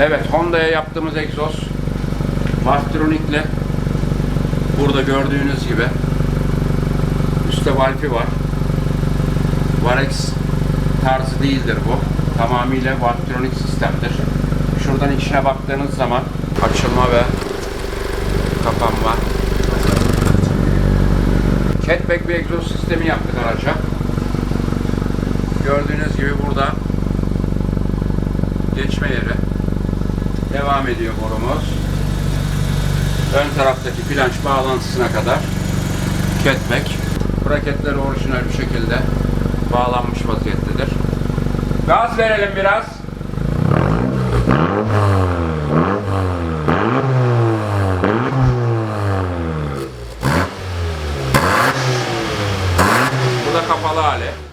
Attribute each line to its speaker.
Speaker 1: Evet, Honda'ya yaptığımız egzoz. Valvetronic'le burada gördüğünüz gibi üstte valfi var. Varex tarzı değildir bu. Tamamıyla Valvetronic sistemdir. Şuradan içine baktığınız zaman açılma ve kapanma. Catback bir egzoz sistemi yaptık araca. Gördüğünüz gibi burada geçme yeri. Devam ediyor borumuz. Ön taraftaki flanş bağlantısına kadar catback. Braketleri orijinal bir şekilde bağlanmış vaziyettedir. Gaz verelim biraz. Bu da kapalı hali.